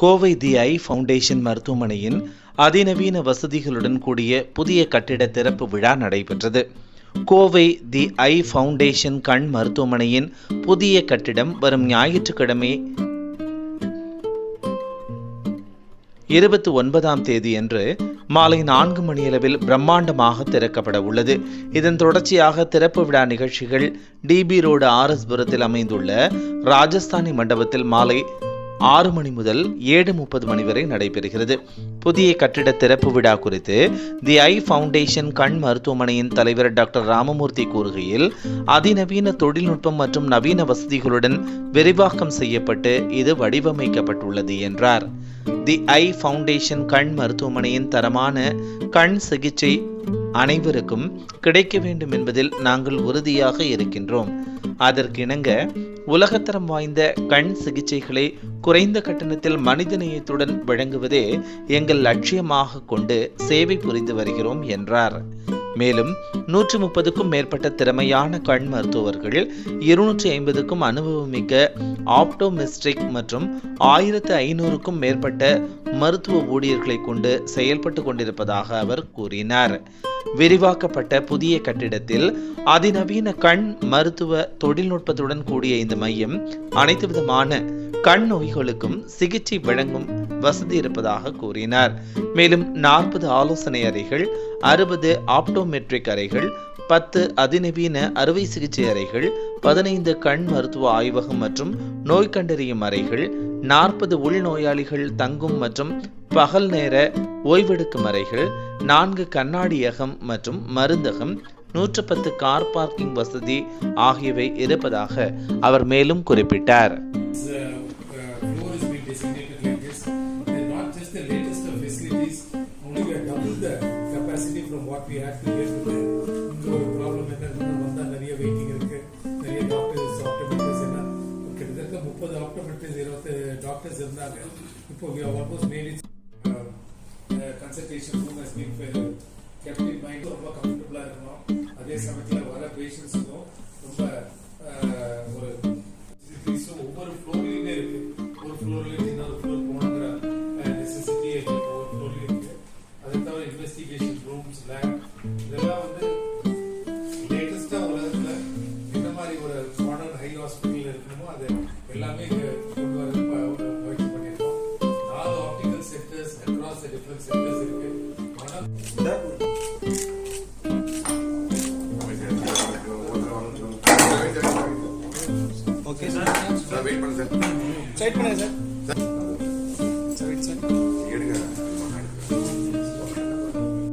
கோவை தி ஐ foundation மருத்துவமனையின் அதிநவீன வசதிகளுடன் கூடிய புதிய கட்டிட திறப்பு விழா நடைபெற்றது. கோவை தி ஐ ஃபவுண்டேஷன் கண் மருத்துவமனையின் புதிய கட்டிடம் வரும் ஞாயிற்றுக்கிழமை இருபத்தி ஒன்பதாம் தேதியன்று மாலை நான்கு மணியளவில் பிரம்மாண்டமாக திறக்கப்பட உள்ளது. இதன் தொடர்ச்சியாக திறப்பு விழா நிகழ்ச்சிகள் டிபி ரோடு ஆர்எஸ்புரத்தில் அமைந்துள்ள ராஜஸ்தானி மண்டபத்தில் மாலை ஆறு மணி முதல் ஏழு முப்பது மணி வரை நடைபெறுகிறது. புதிய கட்டிட திறப்பு விழா குறித்து தி ஐ ஃபவுண்டேஷன் கண் மருத்துவமனையின் தலைவர் டாக்டர் ராமமூர்த்தி கூறுகையில் அதிநவீன தொழில்நுட்பம் மற்றும் நவீன வசதிகளுடன் விரிவாக்கம் செய்யப்பட்டு இது வடிவமைக்கப்பட்டுள்ளது என்றார். தி ஐ ஃபவுண்டேஷன் கண் மருத்துவமனையின் தரமான கண் சிகிச்சை அனைவருக்கும் கிடைக்க வேண்டும் என்பதில் நாங்கள் உறுதியாக இருக்கின்றோம். அதற்கிணங்க உலகத்தரம் வாய்ந்த கண் சிகிச்சைகளை குறைந்த கட்டணத்தில் மனிதநேயத்துடன் வழங்குவதே எங்கள் லட்சியமாக கொண்டு சேவை புரிந்து வருகிறோம் என்றார். மேலும் நூற்று முப்பதுக்கும் மேற்பட்ட திறமையான கண் மருத்துவர்கள் இருநூற்றி ஐம்பதுக்கும் அனுபவமிக்க ஆப்டோமிஸ்டிக் மற்றும் ஆயிரத்து ஐநூறுக்கும் மேற்பட்ட மருத்துவ ஊழியர்களை கொண்டு செயல்பட்டு கொண்டிருப்பதாக அவர் கூறினார். விரிவாக்கப்பட்ட புதிய கட்டிடத்தில் அதிநவீன கண் மருத்துவ தொழில்நுட்பத்துடன் கூடிய இந்த மையம் அனைத்து விதமான கண் நோய்களுக்கும் சிகிச்சை வழங்கும் வசதி இருப்பதாக கூறினார். மேலும் நாற்பது ஆலோசனை அறைகள் அறுபது ஆப்டோமெட்ரிக் அறைகள் பத்து அதிநவீன அறுவை சிகிச்சை அறைகள் பதினைந்து கண் மருத்துவ ஆய்வகம் மற்றும் நோய் கண்டறியும் அறைகள் நாற்பது உள்நோயாளிகள் தங்கும் மற்றும் பகல் நேர ஓய்வெடுக்கும் அறைகள் நான்கு கண்ணாடியகம் மற்றும் மருந்தகம் நூற்று பத்து கார் பார்க்கிங் வசதி ஆகியவை இருப்பதாக அவர் மேலும் குறிப்பிட்டார். Uh. டாக்டர்ஸ் இருந்தாங்க இப்போ we have almost made it uh, uh, consultation room has been filled. kept in mind ரொம்ப கம்ஃபர்டபுளா இருக்கணும் அதே சமயத்தில் வர பேஷண்ட்ஸுக்கும் ரொம்ப ஒரு ஒவ்வொரு ஃப்ளோர்லேயுமே இருக்கு ஒரு ஃப்ளோர்ல இன்னொரு ஃப்ளோர் போகணுங்கிற நெசசிட்டி ஒவ்வொரு ஃப்ளோர்லேயும் இருக்கு அதை தவிர இன்வெஸ்டிகேஷன் ரூம்ஸ் லேப் இதெல்லாம் வந்து லேட்டஸ்டாக உலகத்தில் எந்த மாதிரி ஒரு மாடர்ன் ஹை ஹாஸ்பிட்டல் இருக்கணுமோ அது எல்லாமே டிஃபரன்ட் சென்டர்ஸ் இருக்கு ஓகே சார் சார் வெயிட் பண்ணுங்க சார் சைட் பண்ணுங்க சார்